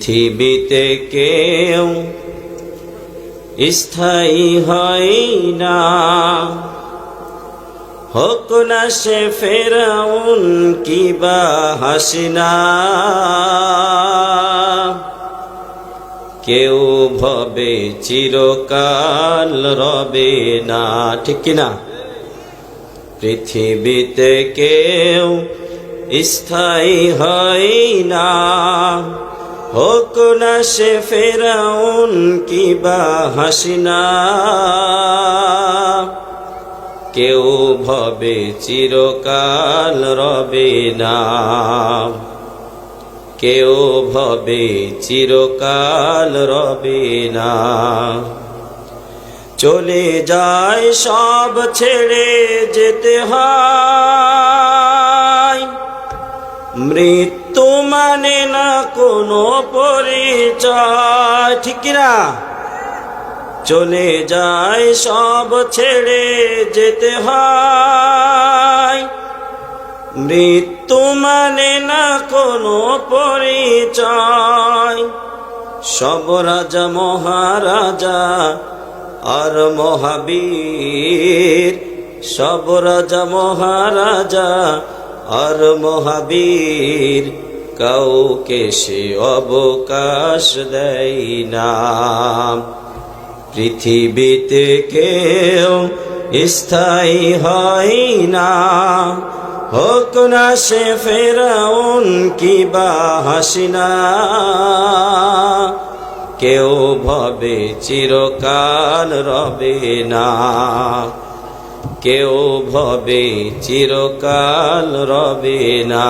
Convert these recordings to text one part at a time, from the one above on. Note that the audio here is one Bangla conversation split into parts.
পৃথিবীতে কেউ স্থায়ী হয় না। হোক না সে ফেরাউন কিবা হাসিনা। কেউ ভবে চিরকাল রবে না, ঠিক কিনা পৃথিবীতে কেউ স্থায়ী হয় না। হোক না সে ফেরাউন কিবা হাসিনা। কেউ ভবে চিরকাল রবে না। কেউ ভবে চিরকাল রবে না। চলে যায় সব ছেড়ে যেতে হয়। মৃত্যু মানে না কোনো পরিচয়। ঠিক না চলে যায় সব ছেড়ে যেতে হয়। মৃত্যু মানে না কোনো পরিচয়। সব রাজা, মহারাজা আর মহাবীর। সব রাজা, মহারাজা আর মহাবীর। কাউকে সে অবকাশ দেয় না। পৃথিবীতে কেউ স্থায়ী হয় না। হোক না সে ফেরাউন কিবা হাসিনা। কেউ ভবে চিরকাল রবে না। কেউ ভবে চিরকাল রবে না।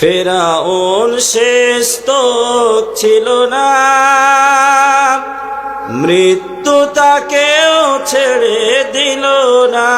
ফেরাউন শেষ তো ছিল না। মৃত্যু তাকেও ছেড়ে দিল না।